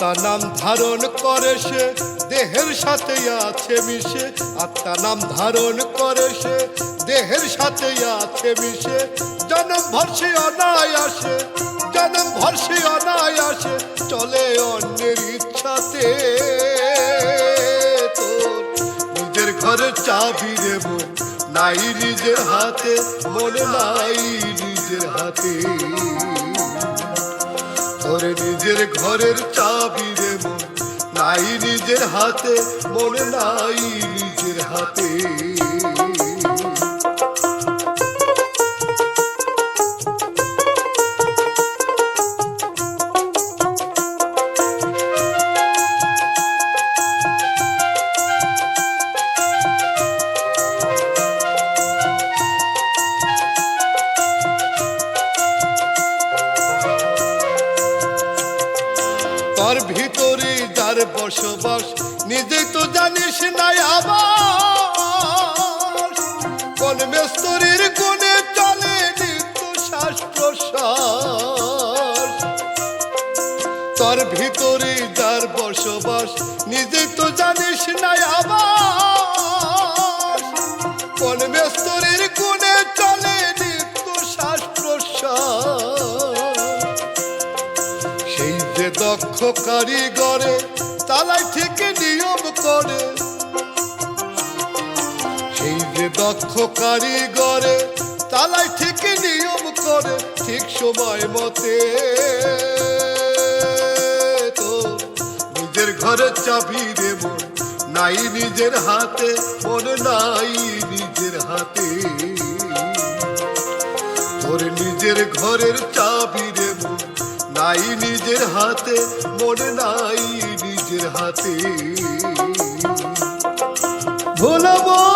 আত্মা নাম ধারণ করে সে, দেহের সাথে আছে মিশে। আত্মা নাম ধারণ করে সে, দেহের সাথে আছে মিশে। জনম ভর্ষে অনায়াসে, জনম ভর্ষে অনায়াসে, চলে অন্যের ইচ্ছাতে। নিজের ঘরে চাবি দেব, নাই নিজের হাতে, মনে নাই নিজের হাতে। তোর নিজের ঘরের চাবি দেব নাই নিজের হাতে মনে নাই নিজের হাতে। বসবাস নিজে তো জানিস নাই আবার কোন মেস্তরির কোণে চলে নিত্য শ্বাস তোর ভিতরে যার বসবাস নিজে তো জানিস নাই আবার কোন মেস্তরির কোণে চলে নিত্য শ্বাস সেই যে দক্ষ কারিগরে তালাই থেকে নিয়ম করে। সেই যে দক্ষ কারিগরে তালাই থেকে নিয়ম করে, ঠিক সময় মতে তো নিজের ঘরে চাবি দেব, নাই নিজের হাতে, মনে নাই নিজের হাতে। তোর নিজের ঘরের চাবি দেব নাই নিজের হাতে মনে নাই নিজের হাতে। ভোলাবো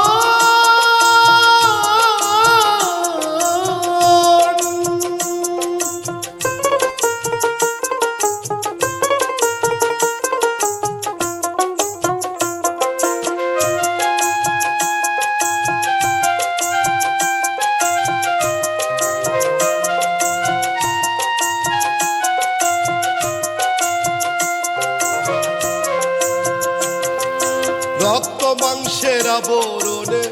মাংসের আবরণে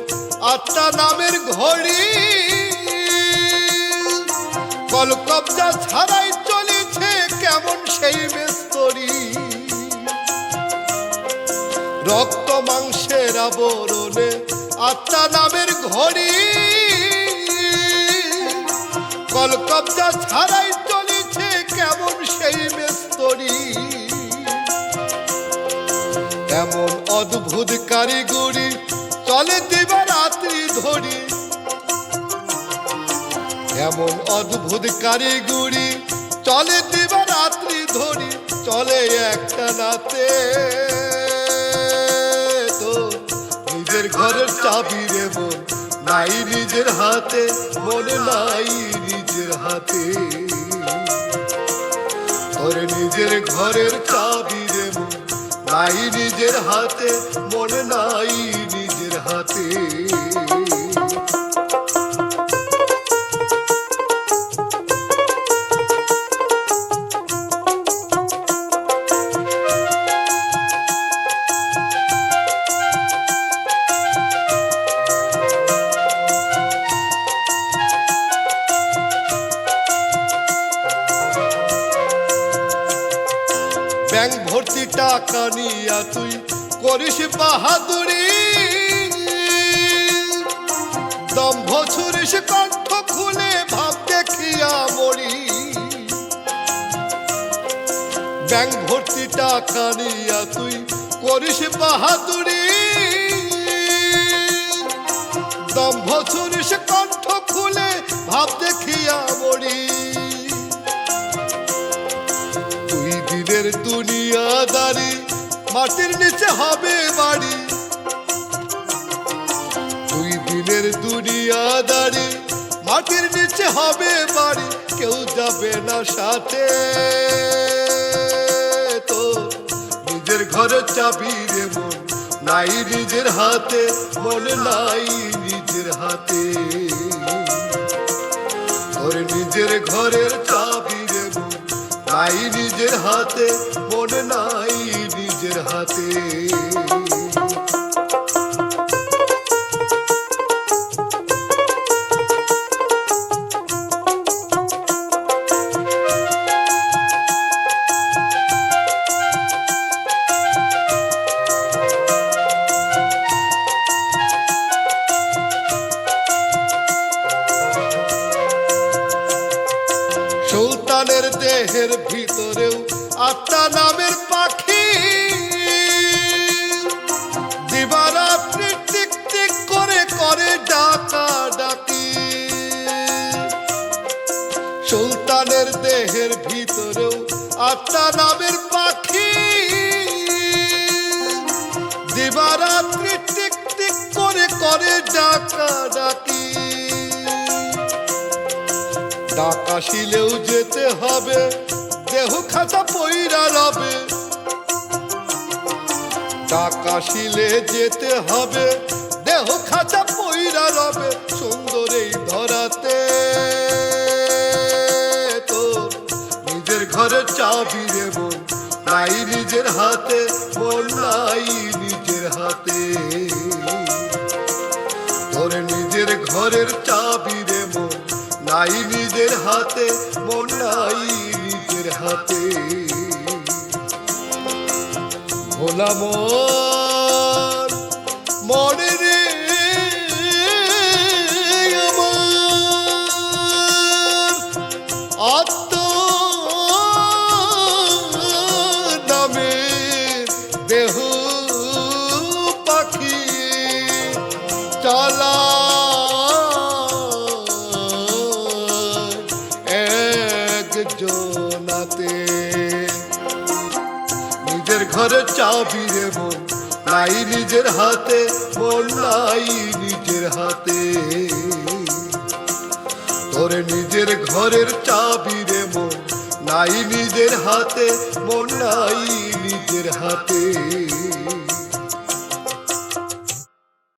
আত্মা নামের ঘড়ি। কলকবজা ছাড়াই চলেছে কেমন সেই মেস্তরি। রক্ত মাংসের আবরণে আত্মা নামের ঘড়ি। কলকবজা ছাড়াই চলেছে কেমন সেই মেস্তরি। এমন অদ্ভুত কারিগরি চলে দিবা রাত্রি ধরি। এমন অদ্ভুত কারিগরি চলে দিবা রাত্রি ধরি। চলে একটা নাতে তো নিজের ঘরের চাবি দেব নাই নিজের হাতে, মনে নাই নিজের হাতে। ওর নিজের ঘরের চাবি নাই নিজের হাতে মনে নাই নিজের হাতে। টাকা নিয়া তুই করিস বাহাদুরি। দম্ভ ছুরিস কণ্ঠ খুলে ভাব দেখিয়া মরি ব্যাংক ভর্তি টাকা নিয়া তুই করিস বাহাদুরি। দম্ভ ছুরিস কণ্ঠ দুনিয়াদারি মাটির নিচে হবে বাড়ি। দুই দিনের দুনিয়াদারি মাটির নিচে হবে বাড়ি। কেউ যাবে না সাথে তো, নিজের ঘরে চাবি দেব নাই নিজের হাতে, মনে নাই নিজের হাতে। ওর নিজের ঘরের চাবি নাই নিজের হাতে মন নাই নিজের হাতে। আত্মা নামের পাখি। দিবারাত্রি করে করে ডাকা ডাকি। সুলতানের দেহের ভিতরেও আত্মা নামের পাখি। দিবারাত্রি টিক টিক করে করে ডাকা ডাকি। ডাকাশিলেও যেতে হবে দেহ খাতা পইরা রবে। ডাকাশিলে যেতে হবে, দেহ খাতা পইরা রবে। সুন্দর এই ধরাতে তোর নিজের ঘরে চাবি বোন, নাই নিজের হাতে, মন নাই নিজের হাতে। তোর নিজের ঘরের চাবি মন নাই নিজের হাতে, মন নাই নিজের হাতে ভোলা মন ঘরে চাবি রে মন। নাই নিজের হাতে, মন নাই নিজের হাতে। তোরে নিজের ঘরের চাবি রে মন। নাই নিজের হাতে, মন নাই নিজের হাতে।